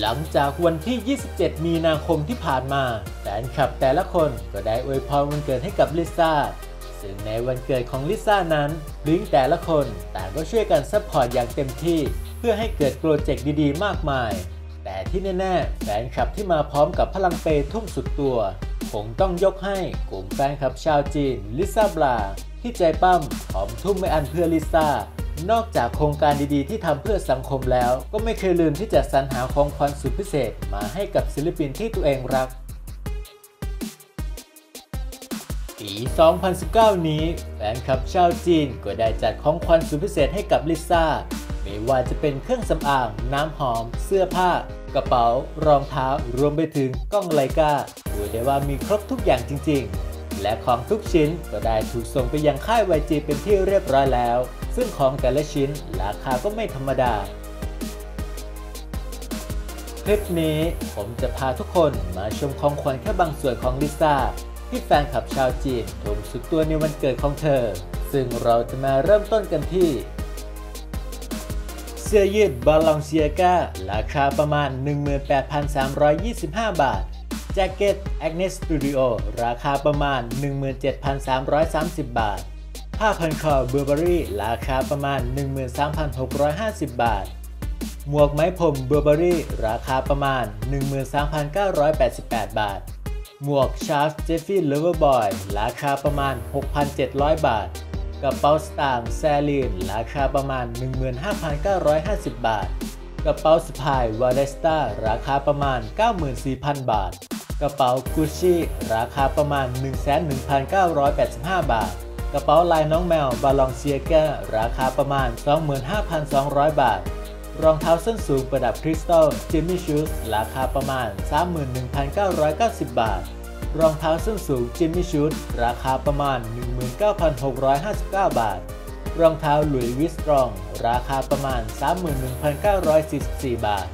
หลังจากวันที่ 27 มีนาคมที่ผ่านมา แฟนคลับแต่ละคนก็ได้อวยพรวันเกิดให้กับลิซ่า ซึ่งในวันเกิดของลิซ่านั้นลิงแต่ละคนต่างก็ช่วยกันซัพพอร์ตอย่างเต็มที่ เพื่อให้เกิดโปรเจกต์ดีๆ มากมาย แต่ที่แน่ๆ แฟนคลับที่มาพร้อมกับพลังเปทุ่มสุดตัว คงต้องยกให้กลุ่มแฟนคลับชาวจีนลิซ่าบลาที่ใจปั้มพร้อมทุ่มไม่อันเพื่อลิซ่า นอกจากโครงการดีๆ ที่ทำเพื่อสังคมแล้ว ก็ไม่เคยลืมที่จะสรรหาของขวัญสุดพิเศษมาให้กับศิลปินที่ตัวเองรัก ปี 2019 นี้แฟนคลับชาวจีนก็ได้จัดของขวัญสุดพิเศษให้กับลิซ่าไม่ว่าจะเป็นเครื่องสำอาง น้ำหอม เสื้อผ้า กระเป๋า รองเท้ารวมไปถึงกล้องไลกาดูได้ว่ามีครบทุกอย่างจริง ๆ และของทุกชิ้นก็ได้ถูกส่งไปยังค่าย YG เป็นที่เรียบร้อยแล้ว ซึ่งของแต่ละชิ้นราคาก็ไม่ธรรมดา คลิปนี้ผมจะพาทุกคนมาชมของขวัญแค่บางส่วนของลิซ่าที่แฟนคลับชาวจีนทุ่มสุดตัวในวันเกิดของเธอ ซึ่งเราจะมาเริ่มต้นกันที่ เสื้อยืดบาลองเซียการาคาประมาณ 18,325 บาท แจ็คเก็ต Agnes Studio ราคาประมาณ 17,330 บาท ผ้าพันคอเบอร์เบอรี่ราคาประมาณ 13,650 บาท หมวกไม้ผมเบอร์เบอรี่ราคาประมาณ 13,988 บาท หมวกชาร์ลส์เจฟฟี่เลเวอร์บอยราคาประมาณ 6,700 บาท กระเป๋าสตางค์แซลีนราคาประมาณ 15,950 บาท กระเป๋าสะพายวาเลสตาราคาประมาณ 94,000 บาท ระเป๋ากุชชี่ราคาประมาณ 11,985 บาท กระเป๋าลายน้องแมวบาลองเซียการาคาประมาณ 25,200 บาท รองเท้าส้นสูงประดับคริสตัลจิมมี่ชูสราคาประมาณ 31,990 บาท รองเท้าส้นสูงจิมมี่ชูสราคาประมาณ 19,659 บาท รองเท้าหลุยส์วิสตรอง ราคาประมาณ 31,944 บาท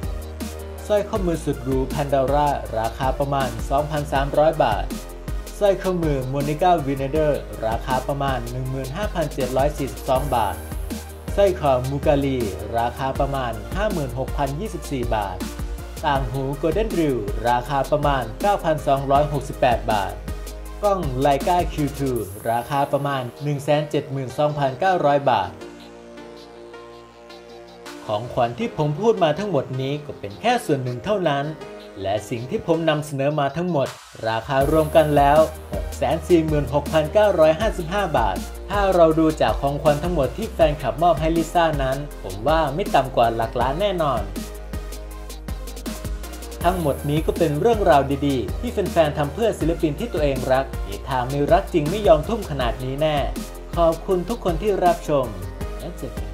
ร้อยข้อมือสุดหรูแพนดาร่าราคาประมาณ 2,300 บาท สร้อยข้อมือโมนิก้าวินเดอร์ราคาประมาณ 15,742 บาท สร้อยคอมูกาลี ราคาประมาณ 56,024 บาท ต่างหูโกลเด้นริวราคาประมาณ 9,268 บาท กล้องไลกา Q2 ราคาประมาณ 172,900 บาท ของขวัญที่ผมพูดมาทั้งหมดนี้ก็เป็นแค่ส่วนหนึ่งเท่านั้น และสิ่งที่ผมนำเสนอมาทั้งหมด ราคารวมกันแล้ว 646,955 บาท ถ้าเราดูจากของขวัญทั้งหมดที่แฟนคลับมอบให้ลิซ่านั้น ผมว่าไม่ต่ำกว่าหลักล้านแน่นอน ทั้งหมดนี้ก็เป็นเรื่องราวดีๆ ที่แฟนๆทำเพื่อศิลปินที่ตัวเองรักที่ทางไม่รักจริงไม่ยอมทุ่มขนาดนี้แน่ ขอบคุณทุกคนที่รับชมและเจอกัน